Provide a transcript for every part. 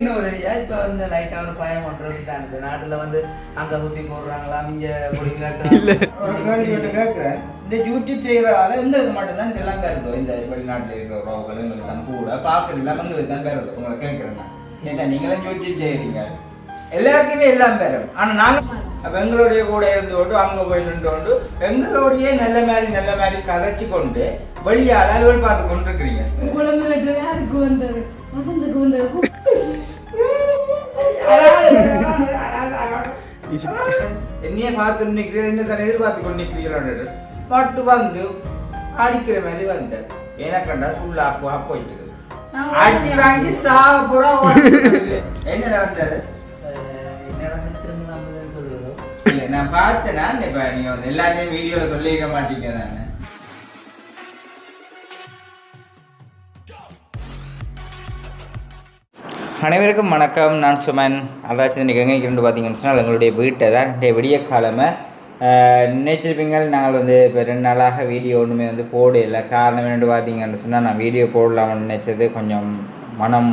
இன்னொரு இப்ப வந்து ஒரு பயம் பண்றது தான் இந்த நாட்டுல வந்து அங்க குத்தி போடுறாங்களா இங்க இல்ல. ஒரு கேள்வி கேட்குறேன் இந்த யூடியூப் செய்யறதால எங்களுக்கு மட்டும்தான் இதெல்லாம் பெறுதோ இந்த வெளிநாட்டில் இருக்கிற உறவுகள் எங்களுக்கு தான் கூட பாசல் இல்லாமல் எங்களுக்கு தான் பெறுது உங்களை கேட்குறேன் நான். ஏன்னா நீங்களும் யூடியூப் செய்கிறீங்க எல்லாருக்குமே எல்லாம் பெறும் ஆனா நாங்க அப்ப எங்களுடைய கூட இருந்து கொண்டு அங்க போய் நின்று கொண்டு எங்களுடைய நல்ல மாதிரி நல்ல மாதிரி கதைச்சு கொண்டு வெளியால் அலுவல் பார்த்து கொண்டு இருக்கிறீங்க என்னையே பார்த்து நிற்கிறேன் என்ன தானே எதிர்பார்த்து கொண்டு நிற்கிறீங்களோன்னு மட்டும் வந்து அடிக்கிற மாதிரி வந்தார் எனக்கண்டா சுள்ளா அப்போ போயிட்டு. அடி வாங்கி சாப்புறா என்ன நடந்தது? நான் பார்த்தேனா. இப்ப நீங்க எல்லாத்தையும் வீடியோல சொல்லிக்க மாட்டீங்க தானே. அனைவருக்கும் வணக்கம். நான் சுமன். அதாச்சும் இன்றைக்கி எங்கே இருந்து பார்த்தீங்கன்னு சொன்னால் எங்களுடைய வீட்டை தான். விடிய காலமை நினைச்சிருப்பீங்கள் நாங்கள் வந்து இப்போ ரெண்டு நாளாக வீடியோ ஒன்றுமே வந்து போடல. காரணம் என்னென்னு பார்த்தீங்கன்னு சொன்னால் நான் வீடியோ போடலாம்னு நினச்சது கொஞ்சம் மனம்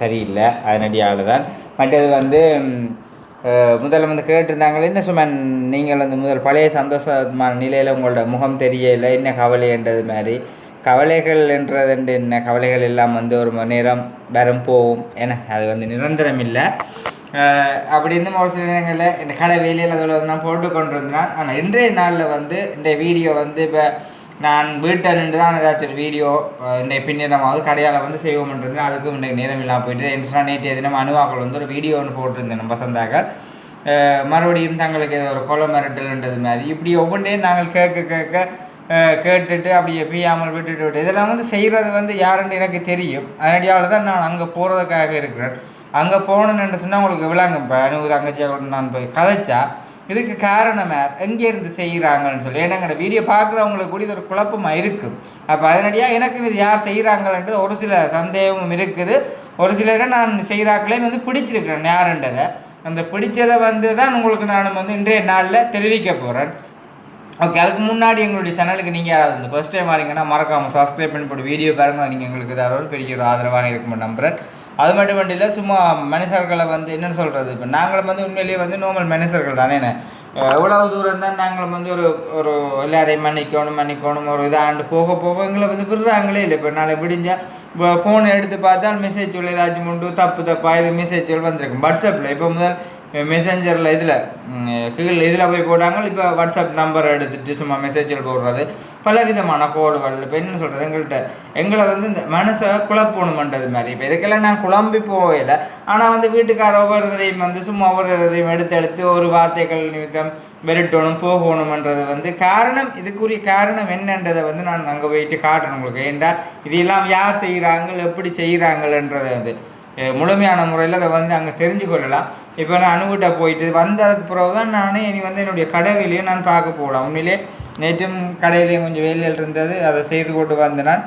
சரியில்லை. அதனடியால் தான். மற்றது வந்து முதல்ல வந்து கேட்டிருந்தாங்களே என்ன சுமன் நீங்கள் வந்து முதல் பழைய சந்தோஷமான நிலையில் உங்களோட முகம் தெரியலை என்ன கவலைன்றது மாதிரி. கவலைகள் என்றது என்ன? கவலைகள் எல்லாம் வந்து ஒரு மணி நேரம் வரும் போகும். ஏன்னா அது வந்து நிரந்தரம் இல்லை அப்படி இருந்தும் ஒரு சில நேரங்களில் இந்த கடை வேலையில் அதில் வந்து நான் போட்டு கொண்டு இருந்தேன் ஆனால் இன்றைய நாளில் வந்து இந்த வீடியோ வந்து இப்போ நான் வீட்டை நின்று தான் ஏதாச்சும் ஒரு வீடியோ இன்றைய பின்னிடமாவது கடையால் வந்து செய்வோம்ன்றது அதுக்கும் இன்றைக்கு நேரம் இல்லாமல் போயிட்டு என்று நேற்று நேற்றைய தினம் அணுவாக்கள் வந்து ஒரு வீடியோ ஒன்று போட்டிருந்தேன் நம்ம வசந்தாக. மறுபடியும் தங்களுக்கு ஒரு கொலை மிரட்டல்ன்றது மாதிரி. இப்படி ஒவ்வொன்றையும் நாங்கள் கேட்க கேட்க கேட்டுட்டு அப்படியே பிய்யாமல் விட்டுட்டு விட்டு. இதெல்லாம் வந்து செய்கிறது வந்து யாருன்னு எனக்கு தெரியும். அதனடியால் தான் நான் அங்கே போகிறதுக்காக இருக்கிறேன். அங்கே போகணுன்னு சொன்னால் உங்களுக்கு விளங்க இப்போ அனுபவ தங்கச்சியாக நான் போய் கதைச்சா? இதுக்கு காரணம் யார்? எங்கேருந்து செய்கிறாங்கன்னு சொல்லி. ஏன்னா வீடியோ பார்க்குறவங்களுக்கு கூட இது ஒரு குழப்பமாக இருக்குது அப்போ அதனடியாக எனக்கு இது யார் செய்கிறாங்கன்றது ஒரு சில சந்தேகமும் இருக்குது. ஒரு சிலரை நான் செய்கிறாக்களையும் வந்து பிடிச்சிருக்கிறேன். யாருன்றதை. அந்த பிடிச்சதை வந்து தான் உங்களுக்கு நான் வந்து இன்றைய நாளில் தெரிவிக்க போகிறேன் ஓகே அதுக்கு முன்னாடி எங்களுடைய சேனலுக்கு நீங்கள் யாராவது இந்த ஃபஸ்ட் டைம் வரீங்கன்னா மறக்காமல் சப்ஸ்கிரைப் பண்ணி போட்டு வீடியோ பாருங்கள் நீங்கள் எங்களுக்கு தர பெரிய ஒரு ஆதரவாக இருக்கும் நம்புகிறேன் அது மட்டும் இல்லை சும்மா மனுஷர்களை வந்து என்னென்னு சொல்கிறது இப்போ நாங்களும் வந்து உண்மையிலேயே வந்து நார்மல் மனுஷர்கள் தானே என்ன? எவ்வளவு தூரம் தான் நாங்களும் வந்து ஒரு ஒரு எல்லாரையும் மன்னிக்கணும் மன்னிக்கணும் ஒரு இதாண்டு போக போக எங்களை வந்து விடுறாங்களே இல்லை. இப்போ நாளை விடிஞ்சால் இப்போ ஃபோனை எடுத்து பார்த்தா மெசேஜ் உள்ள ஏதாச்சும் உண்டு தப்பு தப்பாக இது மெசேஜ்கள் வந்திருக்கும். வாட்ஸ்அப்பில் இப்போ முதல் மெசேஞ்சரில் இதில் கீழ் இதில் போய் போட்டாங்க. இப்போ வாட்ஸ்அப் நம்பர் எடுத்துட்டு சும்மா மெசேஜில் போடுறது. பல விதமான கோடுகள் இப்போ என்ன சொல்கிறது எங்கள்கிட்ட எங்களை வந்து இந்த மனசை குழப்பணுமன்றது மாதிரி. இப்போ இதுக்கெல்லாம் நான் குழம்பி போகல. ஆனால் வந்து வீட்டுக்கார ஒவ்வொருத்தரையும் வந்து சும்மா ஒவ்வொருத்தரையும் எடுத்து எடுத்து ஒரு வார்த்தைகள் நிமித்தம் விரட்டணும் போகணுமன்றது வந்து காரணம் இதுக்குரிய காரணம் என்னன்றதை வந்து நான் அங்கே போயிட்டு காட்டணும் உங்களுக்கு. ஏன்டா இதெல்லாம் யார் செய்கிறாங்க எப்படி செய்கிறாங்கன்றதை வந்து. முழுமையான முறையில் அதை வந்து அங்கே தெரிஞ்சு கொள்ளலாம் இப்போ நான் அணுகிட்ட போயிட்டு வந்ததுக்கு பிறகு தான் நானே இனி வந்து என்னுடைய கடவுளையும் நான் பார்க்க போகலாம். உண்மையிலே நேற்றும் கடையிலேயும் கொஞ்சம் வேலையில் இருந்தது அதை செய்து கொண்டு வந்த நான்.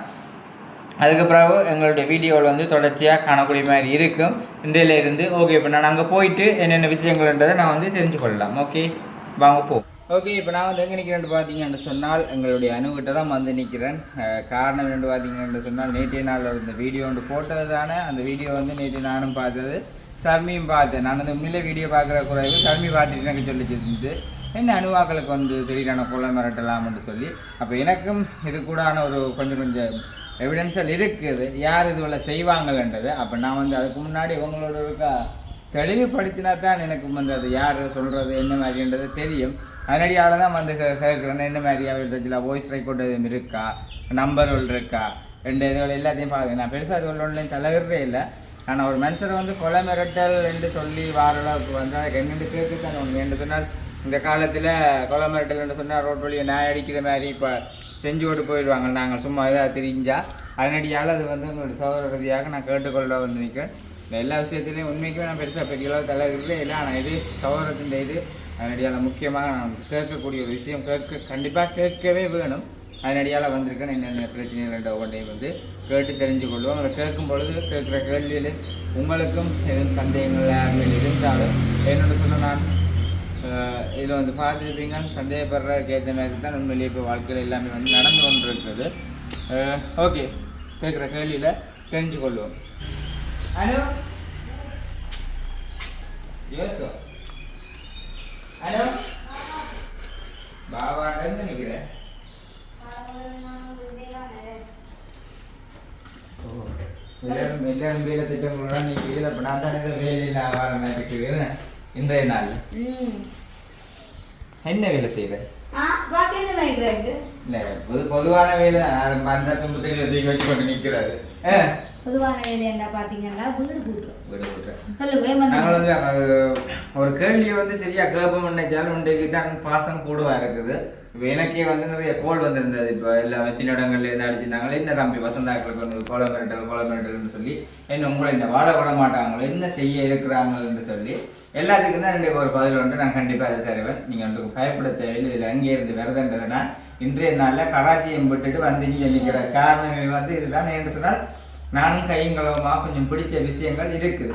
அதுக்கு பிறகு எங்களுடைய வீடியோவில் வந்து தொடர்ச்சியாக காணக்கூடிய மாதிரி இருக்கும். இன்றையிலேருந்து ஓகே இப்போ நான் அங்கே போயிட்டு என்னென்ன விஷயங்கள்ன்றதை நான் வந்து தெரிஞ்சு கொள்ளலாம் ஓகே வாங்க போ ஓகே இப்போ நான் வந்து எங்கே நிற்கிறேன்னு பார்த்தீங்கன்னு சொன்னால் எங்களுடைய அணுகிட்ட தான் வந்து நிற்கிறேன் காரணம் என்னென்னு பார்த்தீங்கன்னு சொன்னால் நேற்றைய நாளில் இருந்த வீடியோ ஒன்று போட்டது தானே அந்த வீடியோ வந்து நேற்று நானும் பார்த்தது சர்மியும் பார்த்தேன். நான் வந்து உண்மையிலே வீடியோ பார்க்குற குறைவு சர்மி பார்த்துட்டு எனக்கு சொல்லி இருந்து என்ன அணுவாக்களுக்கு வந்து திடீரான கொலை மிரட்டலாம்னு சொல்லி. அப்போ எனக்கும் இது கூடான ஒரு கொஞ்சம் கொஞ்சம் எவிடன்ஸில் இருக்குது. யார் இதுவில் செய்வாங்கன்றது அப்போ நான் வந்து அதுக்கு முன்னாடி இவங்களோட இருக்கா தெளிவுபடுத்தினா தான் எனக்கு வந்து அது யார் சொல்கிறது என்ன மாதிரின்றது தெரியும். அதனடியால் தான் வந்து கேட்குறேன் என்ன மாதிரி அவள் வாய்ஸ் ரெக்கார்ட் எதுவும் இருக்கா? நம்பர்கள் இருக்கா? ரெண்டு இதுகள் எல்லாத்தையும் பார்த்து நான் பெருசாக இது ஒன்று தலைகிறதே இல்லை. ஆனால் ஒரு மனுஷரை வந்து கொலை மிரட்டல் என்று சொல்லி வாரளவுக்கு வந்து அதுக்கு என்னென்று கேட்குதான் ஒன்று என்று சொன்னால் இந்த காலத்தில் கொலை மிரட்டல் என்று சொன்னால் ரோட் வழியை நாய் அடிக்கிற மாதிரி இப்போ செஞ்சு கொண்டு போயிடுவாங்க. நாங்கள் சும்மா இதாக தெரிஞ்சா. அதனடியால் அது வந்து உங்களுடைய சகோதர ரீதியாக நான் கேட்டுக்கொள்ள வந்து நிற்கிறேன் இந்த எல்லா விஷயத்துலையும் உண்மைக்குமே நான் பெருசாக பெரிய அளவு தலைவர்களே இல்லை. ஆனால் இது சகோதரத்தின் இது. அதனடியால் முக்கியமாக நான் கேட்கக்கூடிய ஒரு விஷயம் கேட்க கண்டிப்பாக கேட்கவே வேணும். அதனடியால் வந்திருக்கேன் என்னென்ன பிரச்சனைகள் ஒவ்வொன்றையும் வந்து கேட்டு தெரிஞ்சு கொள்வோம். அதை கேட்கும் பொழுது கேட்குற கேள்வியில் உங்களுக்கும் எதுவும் சந்தேகங்கள் யாருமே இருந்தாலும் என்னோட சொல்ல நான் இதில் வந்து பார்த்துருப்பீங்க. சந்தேகப்படுறதுக்கு ஏற்ற மாதிரி தான் உண்மையிலேயே இப்போ வாழ்க்கையில் எல்லாமே வந்து நடந்து கொண்டு இருக்குது ஓகே. கேட்குற கேள்வியில் தெரிஞ்சு கொள்வோம். அனு யோசோ ஹலோ? பாபாட்டன்னு நினைக்கிறேன் எல்லாரும் எல்லாரும் வேலை திட்டங்களோட நீங்க இதில் இப்போ நான் தான் இதில் வேலையில் வர மாதிரி இன்றைய நாள். என்ன வேலை நினைக்கிறாங்க? இல்லை பொது பொதுவான வேலை மந்த தூக்கி வச்சு கொண்டு நிற்கிறாரு. பொதுவான வேலை என்ன பாத்தீங்கன்னா வீடு கூட்டுறோம். விட சொல்லுங்க நாங்கள் வந்து ஒரு கேள்வியை வந்து சரியா கேட்போம் நினைச்சாலும் இன்றைக்கு தான் பாசம் கூடவா இருக்குது. இப்போ எனக்கே வந்து நிறைய கோல் வந்திருந்தது. இப்போ எல்லா வெத்தின இடங்கள்ல இருந்து அடிச்சிருந்தாங்களே என்ன தம்பி வசந்தாக்களுக்கு வந்து கோல மிரட்டல் கோல மிரட்டல்னு சொல்லி என்ன உங்களை என்ன வாழ விட மாட்டாங்களோ என்ன செய்ய இருக்கிறாங்கன்னு சொல்லி எல்லாத்துக்கும் தான் ரெண்டு ஒரு பதில் உண்டு. நான் கண்டிப்பாக அதை தருவேன். நீங்கள் உங்களுக்கு பயப்பட தேவையில்லை. இதில் அங்கே இருந்து விரதன்றதுனா இன்றைய நாளில் கடாச்சியம் விட்டுட்டு வந்து நீ நிற்கிற காரணமே வந்து இதுதான் என்று சொன்னால் நானும் கையங்களவுமா கொஞ்சம் பிடிச்ச விஷயங்கள் இருக்குது?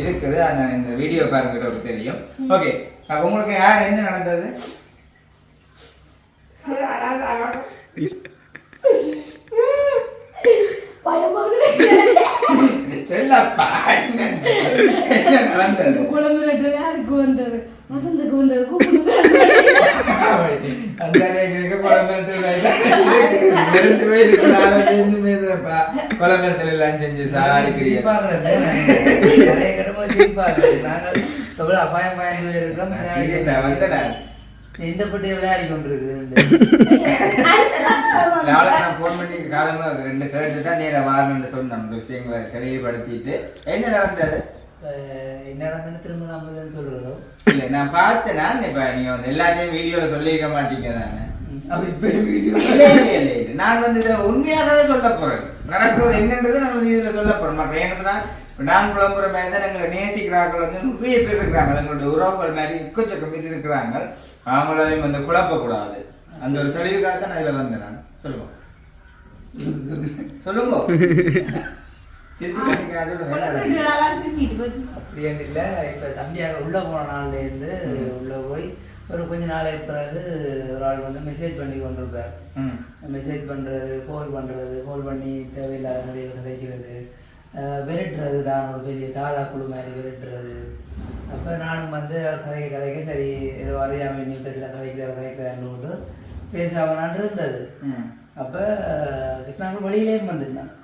இருக்குது. அது நான் இந்த வீடியோ பாருங்க தெரியும். ஓகே அப்ப உங்களுக்கு யார் என்ன நடந்தது. சொல்லப்பா என்ன நடந்தது? குழம்பு யாருக்கு வந்தது. வசந்துக்கு வந்தது. கூப்பிட்டு குழம்புல எல்லாம் செஞ்சு சாடிக்கிறீங்க. நாங்கள் அபாயம் பயந்து நான் இந்த பட்டியை விளையாடி கொண்டிருக்கு நான் ஃபோன் பண்ணி காலமா ரெண்டு கேட்டு தான் நேரம் வாரணும்னு சொன்னேன் விஷயங்களை தெளிவுபடுத்திட்டு என்ன நடந்தது அஹ் என்ன நடந்ததுன்னு திரும்ப நாம தான் சொல்றோம் இல்ல நான் பார்த்தேன். நான் இப்ப நீங்க வந்து எல்லாத்தையும் வீடியோல சொல்லிருக்க மாட்டீங்க தானே. நான் வந்து இதை உண்மையாகவே சொல்ல போறேன். நடக்கிறது என்னன்றது நான் வந்து இதுல சொல்ல போறேன். மக்கள் என்ன சொன்னா நான் புலம்புற மாதிரி தான் எங்களை நேசிக்கிறார்கள் வந்து நிறைய பேர் இருக்கிறாங்க. எங்களுடைய உறவுகள் மாதிரி எக்கச்சக்கம் பேர் இருக்கிறாங்க. அவங்களையும் வந்து குழப்பக்கூடாது. அந்த ஒரு தெளிவுக்காக தான் நான் இதுல வந்தேன் நான். சொல்லுங்க. சொல்லுங்க. அப்படின்னு இல்லை. இப்போ தம்பியாக உள்ளே போன நாள்ல இருந்து உள்ளே போய் ஒரு கொஞ்ச நாளைக்கு பிறகு ஒரு ஆள் வந்து மெசேஜ் பண்ணி கொண்டிருப்பார். மெசேஜ் பண்ணுறது கால் பண்ணுறது கால் பண்ணி தேவையில்லாத கதைகள் கதைக்கிறது. விரட்டுறது தான் ஒரு பெரிய தாதா குழு மாதிரி விரட்டுறது. அப்போ நானும் வந்து கதைக்க கதைக்க சரி ஏதோ அறியாமை நிமித்தத்தில் கதைக்கிற கதைக்கிறேன்னு பேசாமனான் இருந்தது. அப்போ கிருஷ்ணாங்க வெளியிலேயும் வந்துருந்தான். ஆ.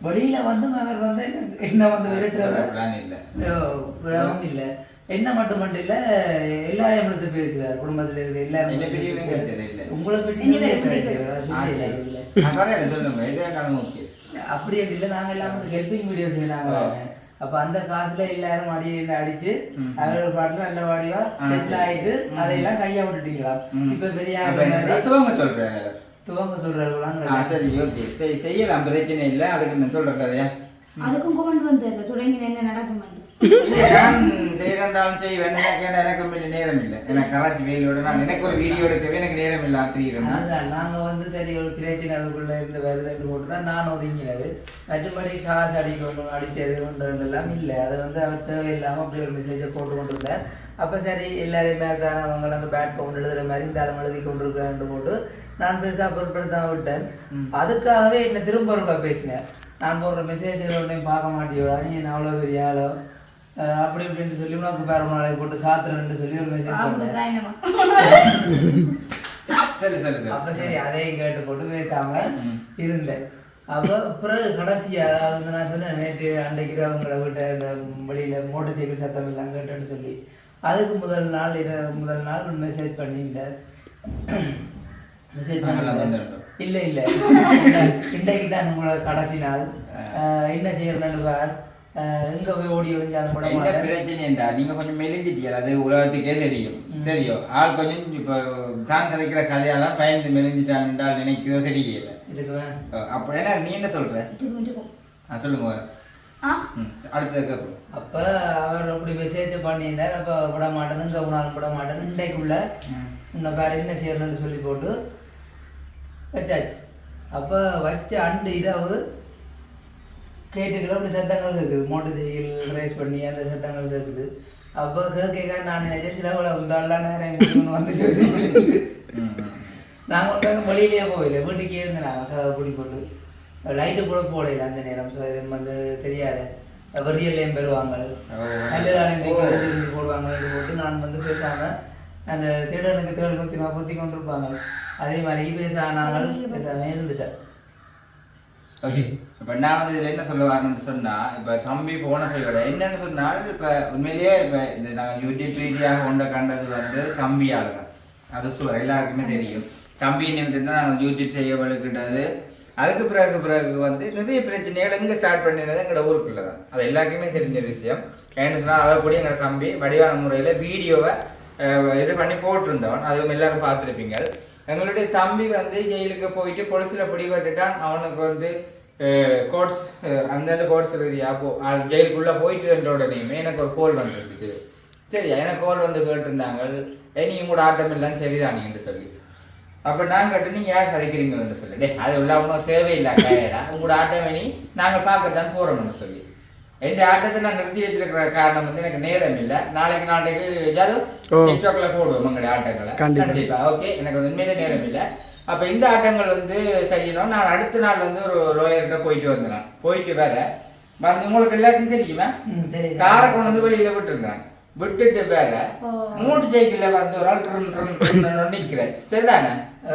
வெளியில வந்து அவர் வந்து என்ன- என்ன வந்து விரட்டுறவர் இல்ல. இல்லை என்ன மட்டும் மட்டும் இல்ல எல்லாரையும் எடுத்து பேசுவார் குடும்பத்துல இருக்கிற எல்லாரும். உங்களை பற்றி அப்படி அப்படி இல்லை நாங்க எல்லாம் வந்து ஹெல்பிங் வீடியோ செய்யறாங்க. அப்ப அந்த காசுல எல்லாரும் அடியில் அடிச்சு ம். அவர் பாட்டுல நல்ல வாடிவா ஆ, செட்டில். ஆயிட்டு. அதையெல்லாம் கையா விட்டுட்டீங்களா. இப்ப பெரிய அப்ப துவங்க ஆ சொல்றாங்க சரி ஓகே சரி செய்யலாம். பிரச்சனை இல்லை. அதுக்கு நான் சொல்ற கதையா. அதுக்கும் கொண்டு வந்தாங்க தொடங்கி என்ன நடக்கும் செய்யறேன்டாலும் செய்வேன் எனக்கு எனக்கு நேரம் இல்லை எனக்கு கராச்சி வெயிலோட நான் எனக்கு ஒரு வீடியோ எடுக்கவே எனக்கு நேரம் இல்லை ஆத்திரிக்கிறேன் அதுதான் நாங்க வந்து சரி ஒரு பிரச்சனை அதுக்குள்ள இருந்து வருதுன்னு போட்டு தான் நான் ஒதுங்கினது. மற்றபடி காசு அடிக்கணும் அடிச்சது கொண்டு எல்லாம் இல்லை. அதை வந்து அவர் தேவையில்லாம அப்படி ஒரு மெசேஜை போட்டு கொண்டு இருந்தார் அப்ப சரி எல்லாரையும் தானே அவங்க அந்த பேட் பவுண்ட் எழுதுற மாதிரி இந்த ஆளும் எழுதி கொண்டு இருக்கிறான்னு போட்டு நான் பெருசா பொருட்படுத்தாம விட்டேன். அதுக்காகவே என்ன திரும்ப ஒருக்கா பேசினேன் நான் போடுற மெசேஜ் ஒன்றையும் பார்க்க மாட்டேயோடா நீ என்ன அவ்வளோ பெரிய ஆளோ? அப்படி இப்படின்னு சொல்லி உனக்கு பேர நாளை போட்டு சாத்துறேன்னு சொல்லி ஒரு மெசேஜ் சரி சரி சரி. அப்ப சரி அதையும் கேட்டு போட்டு பேசாம ம். இருந்தேன். அப்ப பிறகு கடைசி அதாவது வந்து நான் சொன்னேன் நேற்று அன்றைக்கு அவங்கள விட்ட இந்த வெளியில மோட்டர் சைக்கிள் சத்தம் எல்லாம் கேட்டேன்னு சொல்லி. அதுக்கு முதல் நாள் இர முதல் நாள் மெசேஜ் பண்ணியிருந்தார். மெசேஜ் பண்ணியிருந்தார். வந்துட்டோம். இல்ல இல்ல. இன்றைக்கு தான் உங்களோட கடைசி நாள். என்ன செய்யறேன்னு பார். எங்க போய் ஓடி ஒளிஞ்சாலும் கூட என்ன மாட்டேன் பிரச்சனைண்டா நீங்க கொஞ்சம் மெலிஞ்சிட்டீங்க அது உலகத்துக்கே தெரியும். தெரியும். ஆள் கொஞ்சம் இப்ப தான் கதைக்கிற கதையெல்லாம் பயந்து மெலிஞ்சிட்டான்டா நினைக்கிறதோ தெரியல. இருக்குவேன் அப்படின்னா நீ என்ன சொல்ற? சொல்லுங்க கேட்போம். அப்ப அவர் அப்படி மெசேஜ் பண்ணியிருந்தார். அப்ப விட மாட்டேன்னு இங்க உணாலும் விட மாட்டேன்னு இன்றைக்குள்ள உன்னை வேற என்ன செய்யணும்னு சொல்லி போட்டு வச்சாச்சு. அப்ப வச்ச அண்டு இரவு கேட்டுக்கிற அப்படி சத்தங்கள் கேட்குது மோட்டர் சைக்கிள் ரேஸ் பண்ணி அந்த சத்தங்கள் கேட்குது அப்போ கேட்க நான் நினைச்சேன் சில கூட உந்தாலாம் நேரம் எங்களுக்கு வந்து சொல்லி. நாங்கள் ஒன்றாக வெளியிலேயே போகல வீட்டுக்கே இருந்தேன் நாங்கள் பிடி போட்டு லைட்டு கூட போடல அந்த நேரம். ஸோ இது வந்து தெரியாது. வெறியல்லையும் பெறுவாங்க நல்ல போடுவாங்க இது போட்டு நான் வந்து பேசாம அந்த திருடனுக்கு தேடு குத்தி குத்தி கொண்டிருப்பாங்க. அதே மாதிரி பேசானாங்கள் பேசாம இருந்துட்டேன். ஓகே இப்போ நான் வந்து இதில் என்ன சொல்ல வரணும்னு சொன்னால் இப்போ தம்பி போன சொல்லிவிட என்னன்னு சொன்னால் இப்போ உண்மையிலேயே இப்போ இந்த நாங்கள் யூடியூப் ரீதியாக கொண்ட கண்டது வந்து தம்பியால் தான் அது சுவர் எல்லாருக்குமே தெரியும். தம்பி நிமிடம் தான் நாங்கள் யூடியூப் செய்ய வலுக்கிட்டது அதுக்கு பிறகு பிறகு வந்து நிறைய பிரச்சனைகள் எங்கே ஸ்டார்ட் பண்ணினது எங்களோட ஊருக்குள்ள தான் அது எல்லாருக்குமே தெரிஞ்ச விஷயம். ஏன்னு சொன்னால் அதை கூட எங்களோட தம்பி வடிவான முறையில் வீடியோவை இது பண்ணி போட்டிருந்தவன். அதுவும் எல்லாரும் பார்த்துருப்பீங்க. எங்களுடைய தம்பி வந்து ஜெயிலுக்கு போயிட்டு பொலிசில் பிடிபட்டுட்டான். அவனுக்கு வந்து கோர்ட்ஸ் அந்தந்த கோர்ட்ஸ் ரீதியாக போ ஆள் ஜெயிலுக்குள்ளே போயிட்டு உடனேயுமே எனக்கு ஒரு கோல் வந்துருந்துச்சு சரி எனக்கு கோல் வந்து கேட்டிருந்தாங்க. ஏ நீ உங்களோட ஆட்டம் இல்லைன்னு சரிதானேன்னு சொல்லி. அப்போ நான் கேட்டு நீங்கள் யார் கதைக்கிறீங்கன்னு சொல்லி. டே அது உள்ள ஒன்றும் தேவையில்லை கையடா உங்களோட ஆட்டம் நீ நாங்கள் பார்க்கத்தான் போகிறோம்னு சொல்லி. என் ஆட்டத்தை நான் நிறுத்தி வச்சிருக்கிற காரணம் வந்து எனக்கு நேரம் இல்லை. நாளைக்கு நாளைக்கு ஏதாவது. டிக்டாக்ல போடுவோம் உங்களுடைய ஆட்டங்களை. கண்டிப்பா. ஓகே எனக்கு உண்மையிலே நேரம் இல்லை. அப்ப இந்த ஆட்டங்கள் வந்து செய்யணும். நான் அடுத்த நாள் வந்து ஒரு லோயர்கிட்ட போயிட்டு வந்தேன். போயிட்டு வேற வந்து உங்களுக்கு எல்லாருக்கும் தெரியுமா. காரை கொண்டு வந்து வெளியில விட்டுருந்தேன் விட்டுட்டு வேற மூட்டு சைக்கிள்ல வந்து ஒரு ஆள் ட்ரும் ட்ரும் நிக்கிறேன் சரிதானே?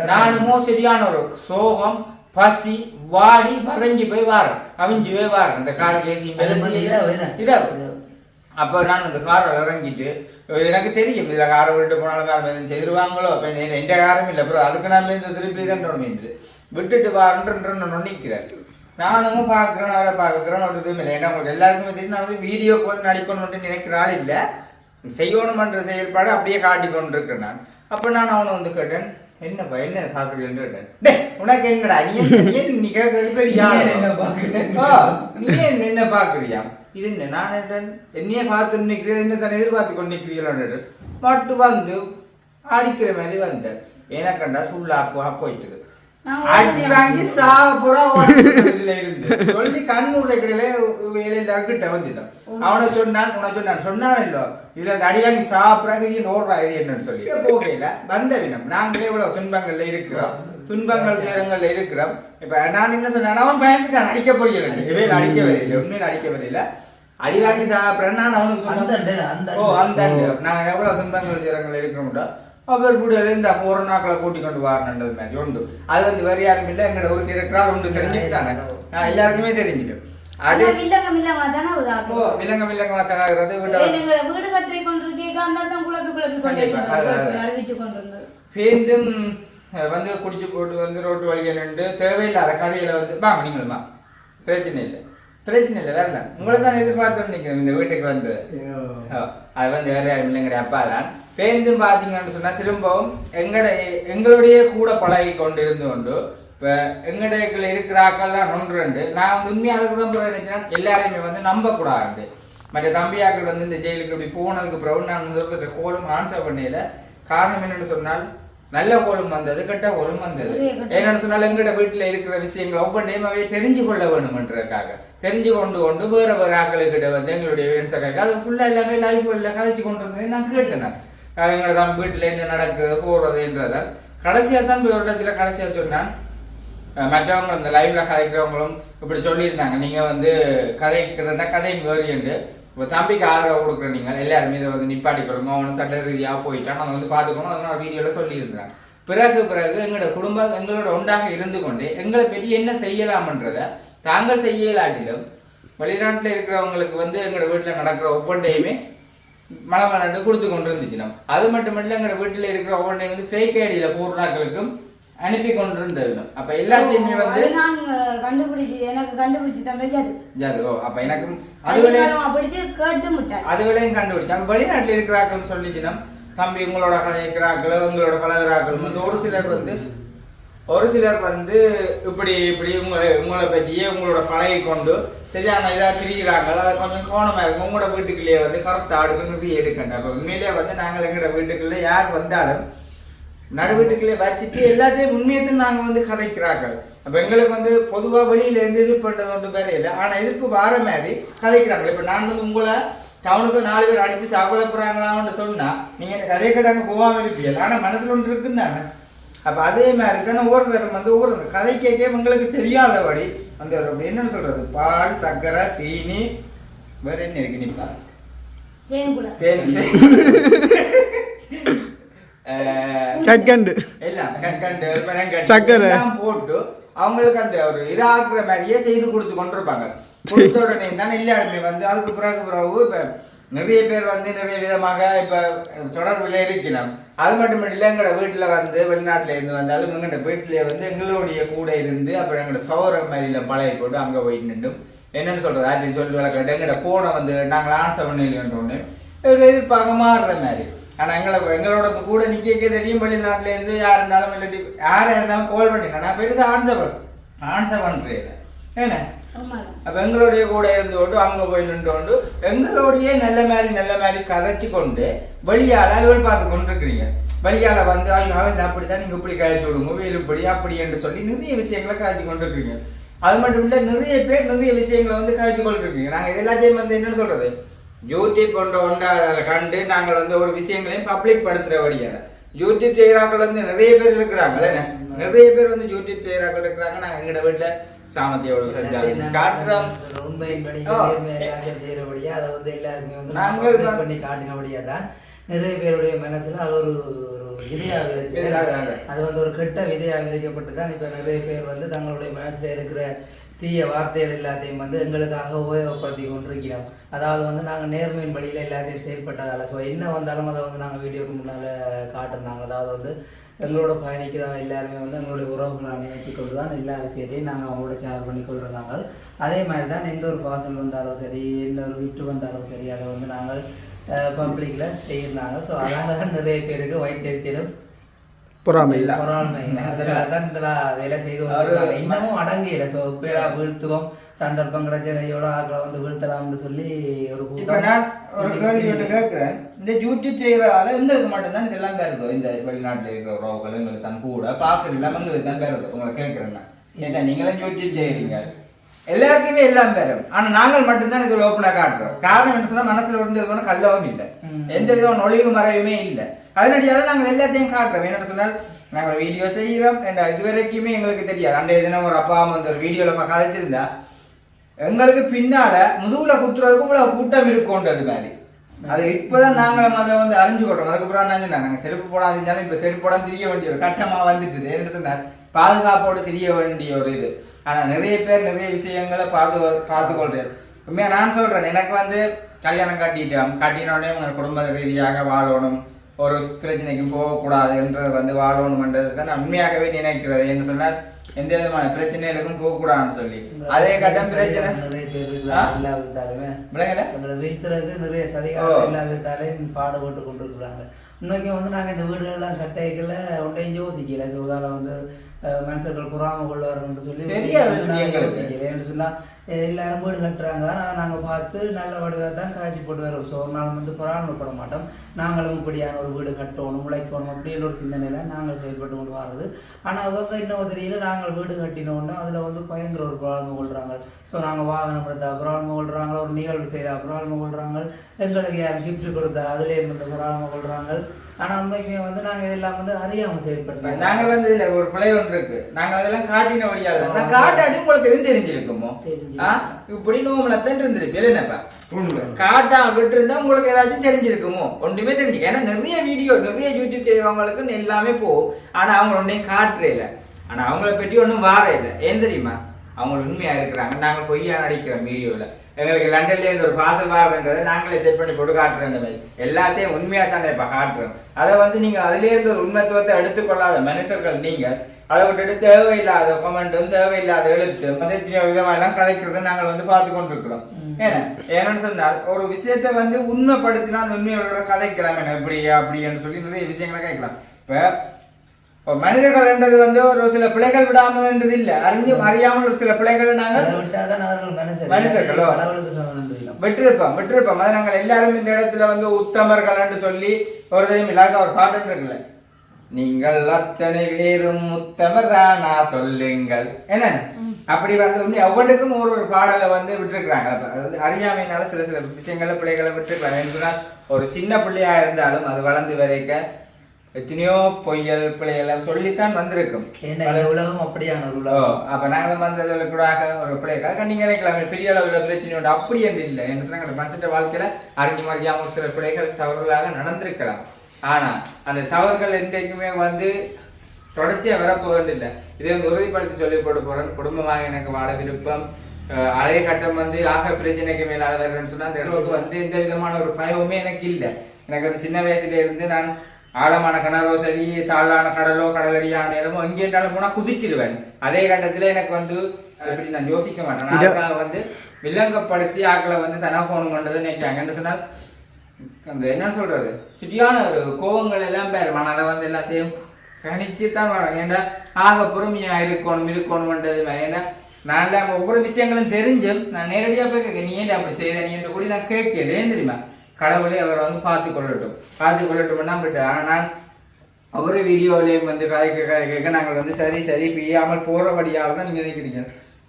நானுமோ சரியான ஒரு சோகம் பசி வாடி மறைஞ்சு போய் வாரேன். அவிஞ்சு போய் வாரேன். அந்த கார் பேசி அது வந்து இரவு என்ன? இரவு அப்போ நான் அந்த காரில் இறங்கிட்டு எனக்கு தெரியும் இதில் காரை விட்டு போனாலும் வேறு எதுவும் செய்திருவாங்களோ அப்போ எந்த காரும் இல்லை அப்புறம் அதுக்கு நான் இந்த திருப்பி தான் தொடர்ந்து விட்டுட்டு வாரன்ற நினைக்கிறேன் நானும் பார்க்குறேன் அவரை பார்க்குறேன் ஒரு இதுவும் இல்லை. ஏன்னா உங்களுக்கு எல்லாருக்குமே தெரியும் நான் வந்து வீடியோக்கு வந்து நடிக்கணும்னு நினைக்கிற ஆள் இல்லை. செய்யணுமன்ற செயல்பாடு அப்படியே காட்டி கொண்டிருக்கிறேன் நான். அப்போ நான் அவனை வந்து கேட்டேன் என்னப்பா என்ன பார்க்குறீங்கன்னு கேட்டேன். உனக்கு என்னடா நீ என்ன- நீ கேட்கறது ஏன்? என்ன பார்க்குற? ஆ, நீ ஏன் என்ன பாக்குறியா இது என்ன நான் என்னையே பார்த்து நிக்கிறேன் என்ன தானே எதிர்பார்த்து கொண்டு நிக்கிறீங்களா மட்டும் வந்து அடிக்கிற மாதிரி வந்த எனக்கண்டா சுள்ளா அப்போ போயிட்டு அடி வாங்கி சாப்புறா இதுல இருந்து சொல்லி கண்ணூர் கடையில வேலையில கிட்ட வந்துட்டான் அவனை சொன்னான் உன சொன்னான் சொன்னான் இல்லோ இதுல இந்த அடி வாங்கி சாப்பிடாங்க இது ஓடுறா இது என்னன்னு சொல்லி போகையில வந்த வினம் நாங்களே இவ்வளவு துன்பங்கள்ல இருக்கிறோம் துன்பங்கள் துயரங்கள்ல இருக்கிறோம் இப்ப நான் என்ன சொன்னேன் அவன் பயந்துட்டான் அடிக்க இவையில அடிக்க வரையில உண்மையில அடிக்க வரையில அடி வாங்கி சாப்பிட்றேன் நான் அவனுக்கு அந்த சொன்னேன் அந்த ஓ. அந்த அண்டு. நாங்க எவ்வளவு துன்பங்கள் துயரங்கள் இருக்கிறோம்டோ அவர் கூட இந்த போற நாட்களை கூட்டி கொண்டு வரணுன்றது மாதிரி உண்டு. அது வந்து வேற யாரும் இல்லை எங்களோட ஊருக்கு இருக்கிறார் உண்டு ஆ, எல்லாருக்குமே தெரிஞ்சிடும் அது வில்லங்கம் இல்லாம தானே ஓ எங்களை வீடு கட்டி கொண்டிருக்கேன் குழப்பி குழப்பி அறிவிச்சு பேருந்தும் வந்து குடிச்சு போட்டு வந்து ரோட்டு வழியை நின்று தேவையில்லாத கதையில வந்து வாங்க நீங்களுமா பிரச்சனை இல்லை. பிரச்சனை இல்லை வேற தான் உங்களை தான் எதிர்பார்த்து நிற்கிறேன் இந்த வீட்டுக்கு வந்து. அது வந்து வேற யாரும் இல்லை எங்களுடைய அப்பா தான். பேருந்தும் பார்த்தீங்கன்னு சொன்னா திரும்பவும் எங்கட எங்களுடைய கூட பழகி கொண்டு இருந்து கொண்டு இப்போ எங்கடைக்குள்ள இருக்கிற ஆக்கள்லாம் ஒன்று ரெண்டு நான் வந்து உண்மையாக தான் நினைச்சேன் எல்லாரையுமே வந்து நம்பக்கூடாது. மற்ற தம்பியாக்கள் வந்து இந்த ஜெயிலுக்கு இப்படி போனதுக்கு பிறகு நான் வந்து கோலும் ஆன்சர் பண்ணல காரணம் என்னன்னு சொன்னால் நல்ல கோலும் வந்தது கெட்ட கோலும் வந்தது. என்னன்னு சொன்னால் எங்கட வீட்டுல இருக்கிற விஷயங்கள் ஒவ்வொன்றையும் அவைய தெரிஞ்சு கொள்ள வேணுமன்றதுக்காக தெரிஞ்சு கொண்டு கொண்டு வேற வேற ஆக்களுக்கிட்ட வந்து எங்களுடைய கேட்க அது ஃபுல்லா எல்லாமே லைஃப் உள்ள கதைச்சு கொண்டு இருந்தது நான் கேட்டேன். எங்களோட தான் வீட்டுல என்ன நடக்குது போறதுன்றத கடைசியா தான் ஒரு இடத்துல கடைசியா சொன்னான் அஹ் மற்றவங்க இந்த லைவ்ல கதைக்கிறவங்களும் இப்படி சொல்லியிருந்தாங்க. நீங்க வந்து கதைக்கிறதா கதை வேறியண்டு இப்போ தம்பிக்கு ஆதரவு கொடுக்குற நீங்கள் எல்லாருமே இதை வந்து நிப்பாட்டி கொடுங்க அவனு சட்ட ரீதியாக போயிட்டான் அதை வந்து பார்த்துக்கணும். அதை நான் வீடியோவில் சொல்லியிருந்தேன். பிறகு பிறகு எங்களோட குடும்பம் எங்களோட ஒன்றாக இருந்து கொண்டு எங்களை பற்றி என்ன செய்யலாம்ன்றத தாங்கள் செய்யலாட்டிலும் வெளிநாட்டில் இருக்கிறவங்களுக்கு வந்து எங்களோட வீட்டில் நடக்கிற ஒவ்வொன்றையுமே மலை மலண்டு கொடுத்து கொண்டு இருந்துச்சு நம்ம அது மட்டும் இல்லை எங்களோட வீட்டில் இருக்கிற ஒவ்வொன்றையும் வந்து ஃபேக் ஐடியில் பூர்ணாக்களுக்கும் அனுப்பி கொண்டு இருந்தது அப்போ எல்லாத்தையுமே வந்து அஹ், கண்டுபிடிச்சு எனக்கு கண்டுபிடிச்சு தந்தது அது ஜாது. ஓ அப்போ எனக்கும் அதுகளே அதிகாரமா பிடிச்சு கேட்டு முட்டாய் அதுகளையும் கண்டுபிடிச்சாங்க. வெளிநாட்டில் இருக்கிறாக்கள் சொல்லிச்சுனா தம்பி உங்களோட கதைக்கிறாக்களோ உங்களோட பழகிறாக்கள் வந்து ஒரு சிலர் வந்து ஒரு சிலர் வந்து இப்படி இப்படி உங்களை உங்களை பற்றியே உங்களோட பழகி கொண்டு சரியான இதாக திரிகிறாங்க அதை கொஞ்சம் கோணமாக இருக்கும் உங்களோட வீட்டுக்குள்ளேயே வந்து கரெக்டாக அடுக்குன்னு எடுக்கணும் அப்போ உண்மையிலேயே வந்து நாங்கள் எங்களோட வீட்டுக்குள்ளே யார் வந்தாலும் நடு வீட்டுக்குள்ளே வச்சுட்டு எல்லாத்தையும் உண்மையத்தையும் நாங்கள் வந்து கதைக்கிறார்கள். அப்போ எங்களுக்கு வந்து பொதுவாக வெளியில இருந்து இது பண்ணுறது ஒன்று வேற இல்லை. ஆனால் இதுக்கு வார மாதிரி கதைக்கிறாங்க இப்போ நான் வந்து உங்களை டவுனுக்கு நாலு பேர் அடித்து சாப்பிட போகிறாங்களான்னு சொன்னால் நீங்கள் இந்த கதை கேட்டாங்க போகாமல் இருப்பீங்க ஆனால் மனசில் ஒன்று இருக்குன்னு தானே? அப்போ அதே மாதிரி தானே ஒவ்வொருத்தரும் வந்து ஒவ்வொரு கதை கேட்க உங்களுக்கு தெரியாதபடி அந்த என்னன்னு சொல்றது? பால் சர்க்கரை சீனி வேற என்ன இருக்கு நிப்பா தேன்குலை அஹ், பனங்கண்டு சக்கரை. போட்டு அவங்களுக்கு அந்த ஒரு இதாக்குற மாதிரியே செய்து கொடுத்து கொண்டிருப்பாங்க. கொடுத்த உடனே தான் எல்லாருமே வந்து அதுக்கு பிறகு பிறகு இப்ப நிறைய பேர் வந்து நிறைய விதமாக இப்ப தொடர்புல இருக்கணும் அது மட்டும் இல்லை எங்களோட வீட்டுல வந்து வெளிநாட்டுல இருந்து வந்தாலும் எங்களோட வீட்டுல வந்து எங்களுடைய கூட இருந்து அப்புறம் எங்களோட சௌர மாதிரில பழைய போட்டு அங்க போயிட்டு நின்று என்னன்னு சொல்றது? அப்படின்னு சொல்லி வளர்க்கறது. எங்களோட போனை வந்து நாங்கள் ஆன்சர் பண்ணிடலன்றோன்னு ஒரு எதிர்ப்பாக மாறுற மாதிரி. ஆனா எங்களை எங்களோட கூட நிக்க தெரியும் வெளிநாட்டுல இருந்து யார் இருந்தாலும் இல்லாட்டி யாரா இருந்தாலும் கால் பண்ணிட்டேன் நான் போயிட்டு ஆன்சர் பண்ணேன் ஆன்சர் பண்றேன் என்ன? அப்ப எங்களுடைய கூட இருந்து கொண்டு அங்க போய் நின்று கொண்டு எங்களுடைய நல்ல மாதிரி நல்ல மாதிரி கதைச்சு கொண்டு வெளியால அலுவல் பார்த்து கொண்டிருக்கிறீங்க. வெளியால வந்து ஐயோ அவன் அப்படித்தான் நீங்க இப்படி கழிச்சு விடுங்க வேலு இப்படி அப்படி என்று சொல்லி நிறைய விஷயங்களை காய்ச்சி கொண்டிருக்கீங்க அது மட்டும் இல்ல நிறைய பேர் நிறைய விஷயங்களை வந்து காய்ச்சி கொண்டிருக்கீங்க நாங்க இது எல்லாத்தையும் வந்து என்னன்னு சொல்றது? யூடியூப் ஒன்றை கண்டு நாங்கள் வந்து ஒரு விஷயங்களையும் பப்ளிக் படுத்துறபடியால யூடியூப் செய்கிறாக்கள் வந்து நிறைய பேர் இருக்கிறாங்க? நிறைய பேர் வந்து யூடியூப் செய்கிறாக்கள் இருக்கிறாங்க நாங்க எங்கட வீட்டுல சாமத்தியோட செஞ்சாங்க காட்டுறோம் உண்மையின்படி செய்யறபடியா அதை வந்து எல்லாருமே வந்து நாங்கள் நாங்கள் பண்ணி காட்டினபடியா தான் நிறைய பேருடைய மனசுல அது ஒரு விதையா. அது வந்து ஒரு கெட்ட விதையா விதைக்கப்பட்டு தான் இப்ப நிறைய பேர் வந்து தங்களுடைய மனசுல இருக்கிற தீய வார்த்தைகள் எல்லாத்தையும் வந்து எங்களுக்காக உபயோகப்படுத்தி கொண்டிருக்கிறோம். அதாவது வந்து நாங்கள் நேர்மையின் படியில் எல்லாத்தையும் செயல்பட்டதால. ஸோ என்ன வந்தாலும் அதை வந்து நாங்கள் வீடியோக்கு முன்னால் காட்டுறாங்க அதாவது வந்து எங்களோட பயணிக்கிற எல்லாருமே வந்து எங்களுடைய உறவுகளை நினைச்சு கொண்டு தான் எல்லா விஷயத்தையும் நாங்கள் அவங்களோட ஷேர் பண்ணி கொண்டிருந்தாங்க அதே மாதிரி தான் எந்த ஒரு பார்சல் வந்தாலும் சரி எந்த ஒரு gift வந்தாலும் சரி அதை வந்து நாங்கள் பப்ளிக்கில் செய்யிருந்தாங்க ஸோ அதனால தான் நிறைய பேருக்கு வைத்தறிச்சலும் பொறாமை. இல்ல. பொறாமை. வேலை செய்து. இன்னமும் அடங்கியில ஸோ இப்படா வீழ்த்துவோம் சந்தர்ப்பம் கிடைச்ச கையோட ஆக்களை வந்து வீழ்த்தலாம்னு சொல்லி ஒரு இப்ப நான் ஒரு கேள்வி ஒன்று கேட்கிறேன். இந்த யூடியூப் செய்யறதால எங்களுக்கு மட்டும்தான் இதெல்லாம் பெறுதோ இந்த வெளிநாட்டுல இருக்கிற உறவுகள் எங்களுக்கு தான் கூட. பாசல் இல்லாம எங்களுக்கு தான் பெறுதோ உங்களை கேட்கிறேன் ஏன்னா நீங்களும் யூடியூப் செய்யறீங்க? எல்லாருக்குமே எல்லாம் பெறும் ஆனா நாங்கள் மட்டும்தான் இது ஓப்பனா காட்டுறோம். காரணம் என்ன சொன்னா மனசுல இருந்தது கல்லவும் இல்லை. எந்த விதமான நொழிவு மறைவுமே இல்லை. அதனடியால நாங்கள் எல்லாத்தையும் காட்டுறோம். என்ன சொன்னால் நாங்கள் வீடியோ செய்கிறோம் என்ற இது வரைக்குமே எங்களுக்கு தெரியாது. அன்றைய தினம் ஒரு அப்பா அம்மா வந்து ஒரு வீடியோல கதைச்சிருந்தா எங்களுக்கு பின்னால முதுகுல குத்துறதுக்கு இவ்வளவு கூட்டம் இருக்கும்ன்றது மாதிரி. அது இப்பதான் நாங்களும் அதை வந்து அறிஞ்சு கொள்றோம் அதுக்கப்புறம் நான் சொன்னேன் நாங்க செருப்பு போடாதீங்கனாலும் இப்ப செருப்பு போடாம தெரிய வேண்டிய ஒரு கட்டமா வந்துட்டுது. என்ன சொன்னார் பாதுகாப்போடு தெரிய வேண்டிய ஒரு இது. ஆனா நிறைய பேர் நிறைய விஷயங்களை பார்த்து பார்த்து கொள்றேன் உண்மையா நான் சொல்றேன் எனக்கு வந்து கல்யாணம் கட்டிட்டோம். கட்டினோடனே உங்க குடும்ப ரீதியாக வாழணும். ஒரு பிரச்சனைக்கும் போகக்கூடாதுன்றது வந்து வாழணும்ன்றது தான் நான் உண்மையாகவே நினைக்கிறது என்ன சொன்னால் எந்த விதமான பிரச்சனைகளுக்கும் போகக்கூடாதுன்னு சொல்லி. அதே கட்டம் பிரச்சனை? இருக்கிறாங்க வீழ்த்துறதுக்கு நிறைய. சதிகாரம் எல்லா விதத்தாலையும் பாடுபட்டு கொண்டிருக்கிறாங்க. இன்னைக்கு வந்து நாங்க இந்த வீடுகள்லாம் கட்டைக்கல ஒன்றையும் யோசிக்கல. இது உதாரண வந்து மனுஷர்கள் பொறாம கொள்வாருன்னு சொல்லி தெரியாது வந்து நாங்க எல்லாரும் வீடு கட்டுறாங்க. தான் ஆனா நாங்க பார்த்து நல்ல வடிவாக தான் காய்ச்சி போட்டு வரோம். ஸோ நாள் வந்து பொறாமப்பட மாட்டோம். நாங்களும் இப்படியான ஒரு வீடு கட்டணும் உழைக்கணும் அப்படின்ற ஒரு சிந்தனையில நாங்கள் செயல்பட்டு கொண்டு வர்றது. ஆனா அவங்க இன்னும் தெரியல நாங்கள் வீடு கட்டினோன்னா அதுல வந்து பயங்கர ஒரு ப்ராப்ளம் கொள்றாங்க ஸோ நாங்கள் வாகனம் எடுத்தா ப்ராப்ளம் கொள்றாங்க ஒரு நிகழ்வு செய்தா ப்ராப்ளம் கொள்றாங்க எங்களுக்கு யார் gift கொடுத்தா அதுலேயும் வந்து ப்ராப்ளம் கொள்றாங்க ஆனா உண்மைக்குமே வந்து நாங்க இதெல்லாம் வந்து அறியாம செயல்படுறோம். நாங்க வந்து இதுல ஒரு பிழை ஒன்று இருக்கு. நாங்க அதெல்லாம் காட்டின வழியால நான் காட்டாட்டி உங்களுக்கு தெரிஞ்சிருக்குமோ? தெரிஞ்சிருக்கும். இப்படி நோம்பல தான் இருந்திருப்பேன். என்னப்பா காட்டாம விட்டு இருந்தா உங்களுக்கு ஏதாச்சும் தெரிஞ்சிருக்குமோ? ஒன்றுமே தெரிஞ்சுக்க ஏன்னா நிறைய வீடியோ நிறைய யூடியூப் செய்யறவங்களுக்கு எல்லாமே போகும். ஆனா அவங்க ஒன்றையும் காட்டுறே இல்லை. ஆனா அவங்கள பற்றி ஒன்றும் வார இல்லை. ஏன் தெரியுமா? அவங்க உண்மையா இருக்கிறாங்க. நாங்க பொய்யா நடிக்கிறோம் வீடியோல எங்களுக்கு லண்டன்ல இருந்து ஒரு பாசல் வாரதுன்றதை நாங்களே செட் பண்ணி போட்டு காட்டுறோம் இந்த மாதிரி. எல்லாத்தையும் உண்மையா தானே இப்ப காட்டுறோம். அதை வந்து நீங்க அதுல இருந்து ஒரு உண்மைத்துவத்தை எடுத்துக்கொள்ளாத மனுஷர்கள் நீங்க அதை விட்டுட்டு தேவையில்லாத கமெண்ட்டும் தேவையில்லாத எழுத்து வந்து எத்தனையோ விதமா எல்லாம் கதைக்கிறதை நாங்கள் வந்து பார்த்து கொண்டிருக்கிறோம். ஏன்னா ஏன்னு சொன்னால் ஒரு விஷயத்தை வந்து உண்மைப்படுத்தினா அந்த உண்மையோட கதைக்கலாம் என்ன இப்படி அப்படின்னு சொல்லி நிறைய விஷயங்களை கேட்கலாம். இப்ப இப்ப மனிதர்கள்ன்றது வந்து ஒரு சில பிழைகள் விடாமல்ன்றது இல்ல. அறிஞ்சு அறியாமல் ஒரு சில பிழைகளை நாங்கள் மனுஷர்களோ? விட்டிருப்போம் விட்டிருப்போம். அதை நாங்கள் எல்லாரும் இந்த இடத்துல வந்து உத்தமர்கள் என்று சொல்லி ஒரு தெரியும் இல்லாத ஒரு பாட்டு இருக்குல்ல நீங்கள் அத்தனை பேரும் உத்தமர் தானா சொல்லுங்கள். என்ன? அப்படி வந்து உண்மை ஒவ்வொன்றுக்கும் ஒரு ஒரு பாடலை வந்து விட்டுருக்குறாங்க. அப்ப அது வந்து அறியாமையினால சில சில விஷயங்கள பிள்ளைகளை விட்டுருக்காங்க என்று சொன்னால் ஒரு சின்ன பிள்ளையா இருந்தாலும் அது வளர்ந்து வரைக்க எத்தனையோ பொய்யல் பிள்ளைகள் சொல்லித்தான் வந்திருக்கும். உலகம் அப்படியான ஒரு உலகம். அப்ப நாங்களும் வந்ததுல கூட ஒரு பிள்ளைகள் நீங்க நினைக்கலாம் பெரிய அளவுல பிரச்சனை உண்டு. அப்படி என்று இல்லை. என்ன சொன்னாங்க? மனசிட்ட வாழ்க்கையில அறிஞ்சு மறியாம ஒரு சில பிள்ளைகள் தவறுதலாக நடந்திருக்கலாம். ஆனா அந்த தவறுகள் என்றைக்குமே வந்து தொடர்ச்சியா வரப்போவதில்லை. இதை வந்து உறுதிப்படுத்தி சொல்லி போட்டு குடும்பமாக எனக்கு வாழ விருப்பம். அதே கட்டம் வந்து ஆக பிரச்சனைக்கு மேல வருதுன்னு சொன்னா அந்த வந்து எந்த விதமான ஒரு பயமுமே எனக்கு இல்லை. எனக்கு வந்து சின்ன வயசுல இருந்து நான் ஆழமான கிணறோ சரி தாழான கடலோ கடலடியான நேரமோ எங்கேட்டாலும் போனா குதிச்சிருவேன். அதே கட்டத்துல எனக்கு வந்து பற்றி நான் யோசிக்க மாட்டேன். வந்து வில்லங்கப்படுத்தி ஆக்களை வந்து தனக்கோணம் கொண்டது நினைக்காங்க என்ன சொன்னால் அந்த என்ன சொல்றது? சுற்றியான ஒரு கோவங்கள் எல்லாம் பேர். மனதை வந்து எல்லாத்தையும் கணிச்சு தான் வரோம். ஏன்டா ஆக பொறுமையா இருக்கணும் இருக்கணும்ன்றது மாதிரி. ஏன்னா நான் எல்லாம் ஒவ்வொரு விஷயங்களும் தெரிஞ்சும் நான் நேரடியாக போய் கேட்க நீ ஏன் அப்படி செய்த? நீ என்று கூட நான் கேட்கல. ஏன் தெரியுமா? கடவுளே அவரை வந்து பார்த்து கொள்ளட்டும். பார்த்து கொள்ளட்டும் போயிட்டு ஆனால் நான் ஒவ்வொரு வீடியோலையும் வந்து கதை கேட்க நாங்கள் வந்து சரி சரி பெய்யாமல் போகிறபடியால் தான் நீங்கள் நினைக்கிறீங்க.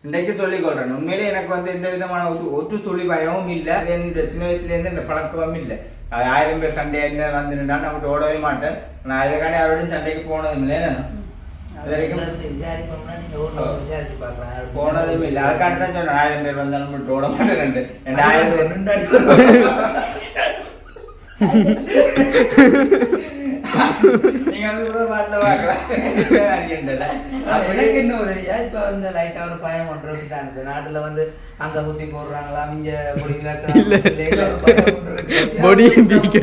இன்றைக்கு சொல்லிக் கொள்றேன் உண்மையிலே எனக்கு வந்து எந்த விதமான ஒற்று ஒற்று துளி பயமும் இல்லை. என் சின்ன வயசுலேருந்து இந்த பழக்கமும் இல்லை. அது ஆயிரம் பேர் சண்டை என்ன வந்து நின்றா நம்ம ஓடவே மாட்டேன். நான் இதுக்காண்டி அவரோட சண்டைக்கு போனதும் இல்லை போனதும் இல்லை. அதுக்காண்டி தான் சொன்னேன். ஆயிரம் பேர் வந்தாலும் மட்டும் ஓட மாட்டேன் ரெண்டு. ஆயிரம் பேர். நீங்க வந்து கூட பாட்டில் பார்க்கலாம் எனக்கு என்ன உதவியா இப்ப வந்து லைட்டா ஒரு பயம் பண்றது தான் இந்த நாட்டுல வந்து அங்க குத்தி போடுறாங்களா இங்க பொடி பொடி பீக்க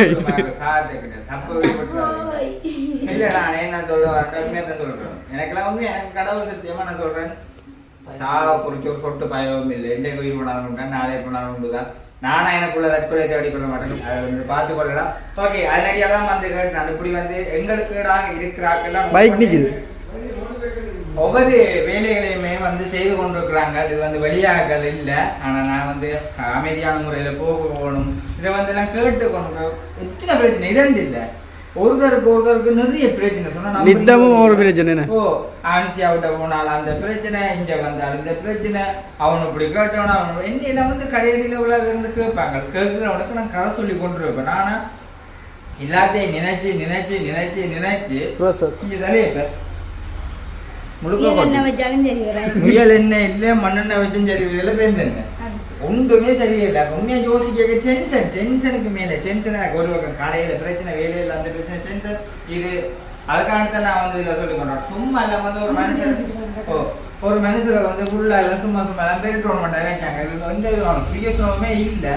இல்ல நான் என்ன சொல்ல வரேன் தான் சொல்றேன். எனக்கெல்லாம் உண்மை எனக்கு கடவுள் சத்தியமா நான் சொல்றேன். சாவை குறிச்சு ஒரு சொட்டு பயமும் இல்லை. எந்த உயிர் போனாலும் நாளை போனாலும் உண்டுதான். நானா எனக்குள்ள தற்கொலை தேடி கொள்ள மாட்டேன். அதை வந்து பார்த்து கொள்ளலாம். ஓகே தான் வந்து கேட்டு நான் இப்படி வந்து எங்களுக்கு ஈடாக இருக்கிறார்கள் பைக் நிக்குது. ஒவ்வொரு வேலைகளையுமே வந்து செய்து கொண்டிருக்கிறாங்க. இது வந்து வெளியாகல் இல்லை. ஆனா நான் வந்து அமைதியான முறையில போக போகணும். இதை வந்து எல்லாம் கேட்டு கொண்டு எத்தனை பிரச்சனை இதண்டு இல்லை ஒருத்தருக்கு ஒருத்தருக்கு நிறைய பிரச்சனை. சொன்னா நித்தமும் ஒரு பிரச்சனை என்ன? ஓ ஆனிசியா விட்ட போனாலும் அந்த பிரச்சனை இங்க வந்தாலும் இந்த பிரச்சனை. அவன் இப்படி கேட்டவன அவன் என்ன வந்து கடையில உள்ள இருந்து கேட்பாங்க. கேட்கிறவனுக்கு நான் கதை சொல்லி கொண்டு இருப்பேன். நானா எல்லாத்தையும் நினைச்சு நினைச்சு நினைச்சு நினைச்சு இங்க தானே இப்ப முழுக்க என்ன முயல் எண்ணெய் இல்ல மண்ணெண்ணெய் வச்சும் சரி இல்லை பேருந்தெண்ணெய் ஒன்றுமே சரியில்லை. உண்மையா யோசிக்க டென்ஷன் டென்ஷனுக்கு மேல டென்ஷன் எனக்கு ஒரு பக்கம். கடையில பிரச்சனை வேலையில அந்த பிரச்சனை டென்ஷன் இது. அதுக்காக நான் வந்து இதுல சொல்லி கொண்டேன். சும்மா எல்லாம் வந்து ஒரு மனுஷன் ஓ ஒரு மனுஷரை வந்து ஃபுல்லா எல்லாம் சும்மா சும்மா எல்லாம் பெருட்டு மாட்டாங்க. நினைக்காங்க இது வந்து பிரியசுமே இல்ல.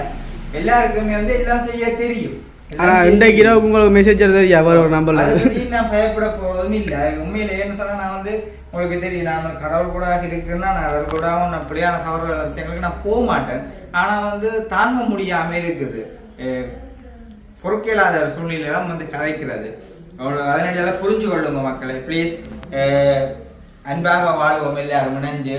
எல்லாருக்குமே வந்து எல்லாம் செய்ய தெரியும். ஆனா இன்றைக்கு இரவுக்கு உங்களுக்கு மெசேஜ் தெரியா வர ஒரு நம்பர்ல நான் பயப்பட போவதும் இல்லை. உண்மையில ஏன்னு சொன்னா நான் வந்து உங்களுக்கு தெரியும் நான் கடவுள் கூட இருக்குன்னா நான் அவர் கூட நான் இப்படியான தவறு விஷயங்களுக்கு நான் போக மாட்டேன். ஆனால் வந்து தாங்க முடியாமல் இருக்குது. பொறுக்கலாத சூழ்நிலை தான் வந்து கதைக்கிறது. அவ்வளோ அதனால புரிஞ்சு கொள்ளுங்க மக்களை ப்ளீஸ் அன்பாக வாழ்வோம் எல்லாரும் இணைஞ்சு.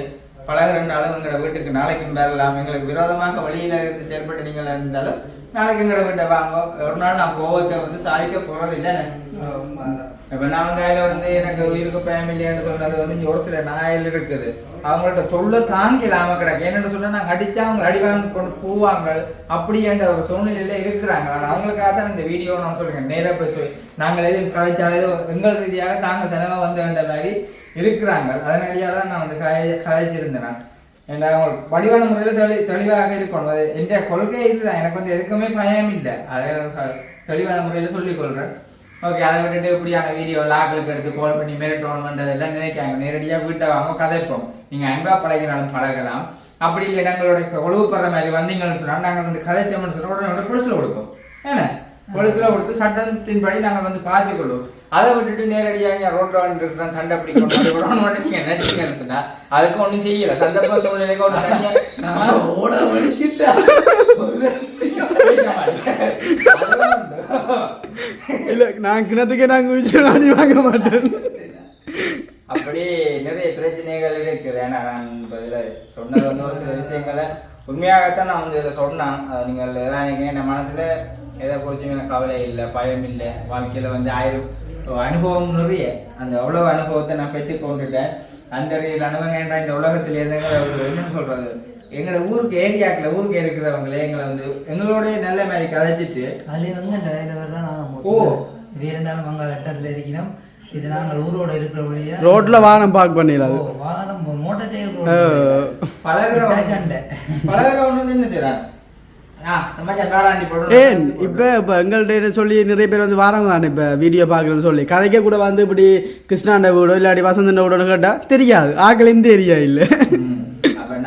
பழகிறனாலும் எங்களோட வீட்டுக்கு நாளைக்கும் வரலாம் எங்களுக்கு விரோதமாக வெளியில இருந்து செயல்பட்டு நீங்கள் இருந்தாலும் நாளைக்கு எங்களோட வீட்டை வாங்க. ஒரு நாள் நான் கோவத்தை வந்து சாதிக்க போறது இல்லை இப்ப நான் வந்து அதுல வந்து எனக்கு உயிருக்கு பயம் இல்லைன்னு சொன்னது வந்து இங்க ஒரு சில நாயில் இருக்குது. அவங்கள்ட்ட தொல்லை தாங்கிலாம கிடக்கு. என்னன்னு சொன்னா நாங்க அடிச்சா அவங்க அடி வாங்கி கொண்டு போவாங்க. அப்படி என்ற ஒரு சூழ்நிலையில இருக்கிறாங்க. ஆனா அவங்களுக்காக தான் இந்த வீடியோ நான் சொல்றேன். நேரா போய் சொல்லி நாங்கள் எதுவும் கதைச்சாலும் ஏதோ எங்கள் ரீதியாக தாங்கள் தினமும் வந்து வேண்ட மாதிரி இருக்கிறாங்க. அதனடியாக தான் நான் வந்து கதை கதைச்சிருந்தேன் நான். ஏன்னா அவங்க வடிவான முறையில் தெளி தெளிவாக இருக்கணும். அது என்ற கொள்கை இதுதான். எனக்கு வந்து எதுக்குமே பயம் இல்லை. அதை தெளிவான முறையில் சொல்லிக்கொள்கிறேன் ஓகே அதை விட்டுட்டு இப்படியான வீடியோ லாக்களுக்கு எடுத்து கால் பண்ணி மிரட்டணும்ன்றதெல்லாம் நினைக்காங்க நேரடியாக வீட்டை வாங்க கதைப்போம். நீங்கள் அன்பாக பழகினாலும் பழகலாம். அப்படி இல்லை எங்களோட ஒழுவுப்படுற மாதிரி வந்தீங்கன்னு சொன்னால் நாங்கள் வந்து கதைச்சோம்னு சொன்னால் உடனே பொலிசில் கொடுப்போம். ஏன்னா பொலிசில் கொடுத்து சட்டத்தின்படி நாங்கள் வந்து பார்த்துக்கொள்வோம் அதை விட்டுட்டு நேரடியாக இங்கே ரோட்டில் வந்து தான் சண்டை பிடிக்கணும் நினைச்சீங்கன்னு சொன்னால் அதுக்கு ஒன்றும் செய்யலை. சந்தர்ப்ப சூழ்நிலைக்கு ஒன்று தனியாக ஓட வலிக்கிட்டா இல்ல நான் கிணத்துக்கே நான் குதிச்சு அடி வாங்க மாட்டேன். அப்படி நிறைய பிரச்சனைகள் இருக்குது. ஏன்னா நான் இப்போ இதில் சொன்னது வந்து ஒரு சில விஷயங்களை உண்மையாகத்தான் நான் வந்து இதில் சொன்னேன். நீங்கள் எதாவது என் மனசில் எதை குறிச்சும் எனக்கு கவலை இல்லை பயம் இல்லை. வாழ்க்கையில் வந்து ஆயிரம் அனுபவம் நிறைய. அந்த அவ்வளோ அனுபவத்தை நான் பெற்று கொண்டுட்டேன். அந்த ரீதியில் அனுபவம் இந்த உலகத்தில் இருந்தவங்க ஒரு என்னன்னு சொல்கிறது எங்களை ஊருக்கு ஏரியாக்கில் ஊருக்கு இருக்கிறவங்களே எங்களை வந்து எங்களோட நல்ல மாதிரி கதைச்சிட்டு அதுல வந்து நாங்க ஓ. அங்கே கட்டத்தில் இருக்கிறோம் இது நாங்கள் ஊரோட இருக்கிறபடியா ரோட்ல வாகனம் பார்க் பண்ணிடலாம் ஓ, வாகனம் மோட்டார் சைக்கிள் பழகுற பழகுறவன் வந்து என்ன ஜென்ராலாண்டி ஏன் இப்ப இப்ப சொல்லி நிறைய பேர் வந்து வராங்க தானே இப்ப வீடியோ பாக்குறேன்னு சொல்லி. கதைக்க கூட வந்து இப்படி கிருஷ்ணாண்ட வீடோ இல்லாட்டி வசந்தண்ட வீடோன்னு கேட்டா தெரியாது. ஆக்கள் இந்த ஏரியா இல்ல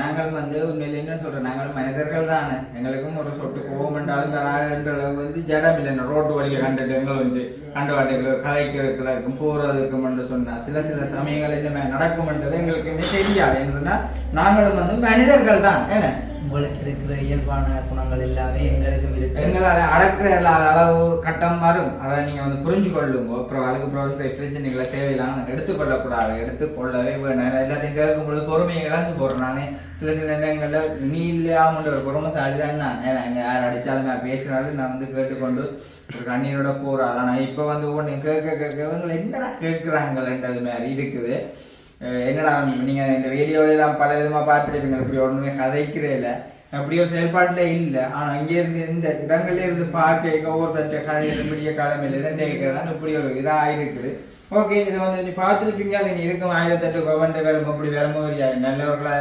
நாங்கள் வந்து உண்மையில என்ன சொல்றோம்? நாங்கள் மனிதர்கள் தானே. எங்களுக்கும் ஒரு சொட்டு கோபம் என்றாலும் வராதுன்ற அளவு வந்து ஜடம் இல்லை. ரோட்டு வழியை கண்டுட்டு எங்களை வந்து கண்டு வாட்டுகள் கதைக்கிறதுக்கும் போறதுக்கும் என்று சொன்னா சில சில சமயங்கள் என்ன நடக்கும்ன்றது எங்களுக்குமே தெரியாது. என்ன சொன்னா நாங்களும் வந்து மனிதர்கள் தான். என்ன? உங்களுக்கு இருக்கிற இயல்பான குணங்கள் எல்லாமே எங்களுக்கும் இருக்கு. எங்களால் அடக்கிற இல்லாத அளவு கட்டம் வரும். அதை நீங்கள் வந்து புரிஞ்சு கொள்ளுங்க அப்புறம் அதுக்கு அப்புறம் பிரச்சனைகளை தேவையில்லாம எடுத்துக்கொள்ளக்கூடாது. எடுத்துக்கொள்ளவே வேணும் எல்லாத்தையும் கேட்கும் பொழுது பொறுமையை இழந்து போடுறேன் நான். சில சில நேரங்களில் நீ இல்லையாமன்ற ஒரு பொறுமைசாலி தான் நான். ஏன்னா யார் அடித்தாலும் நான் பேசினாலும் நான் வந்து கேட்டுக்கொண்டு ஒரு கண்ணீரோட போறாள் ஆனால் இப்போ வந்து ஒன்று கேட்க கேட்க இவங்களை என்னடா கேட்குறாங்கன்றது மாதிரி இருக்குது. என்னடா நீங்க இந்த வீடியோல எல்லாம் பல விதமா பார்த்துருப்பீங்க. இப்படி ஒண்ணுமே கதைக்கிறே இல்லை அப்படி ஒரு செயல்பாட்டுல இல்ல. ஆனா இங்க இருந்து இந்த இடங்கள்ல இருந்து பார்க்க ஒவ்வொருத்தட்ட கதையில முடிய காலமில்ல இதன் கேட்கறதான் இப்படி ஒரு இதா இருக்குது. ஓகே இது வந்து நீ பார்த்துருப்பீங்க. அது நீ இருக்கும். ஆயிரத்தெட்டு கவர்மெண்ட் வேலை அப்படி வரும்போது நல்லவர்களா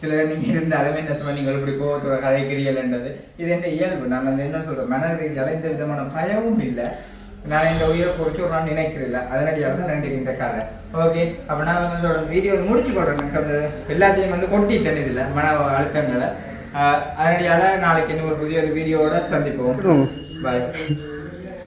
சில நீங்க இருந்தாலுமே என்ன சொல்ல நீங்கள் இப்படி கோவத்தோட கதைக்கிறீர்கள்ன்றது இது என்ன இயல்பு. நான் வந்து என்ன சொல்றேன்? மன ரீதியால எந்த விதமான பயமும் இல்லை. நான் இந்த உயிரை குறிச்சு ஒரு நாள் நினைக்கிறேன் அதனடியால தான் ரெண்டு இந்த கதை. ஓகே அப்போ நான் வந்து இதோட வீடியோ முடிச்சு கொள்றேன் எனக்கு அந்த எல்லாத்தையும் வந்து கொட்டிட்டேன் இதுல மன அழுத்தங்களை அதனடியால நாளைக்கு இன்னும் ஒரு புதிய ஒரு வீடியோவோட சந்திப்போம். பாய்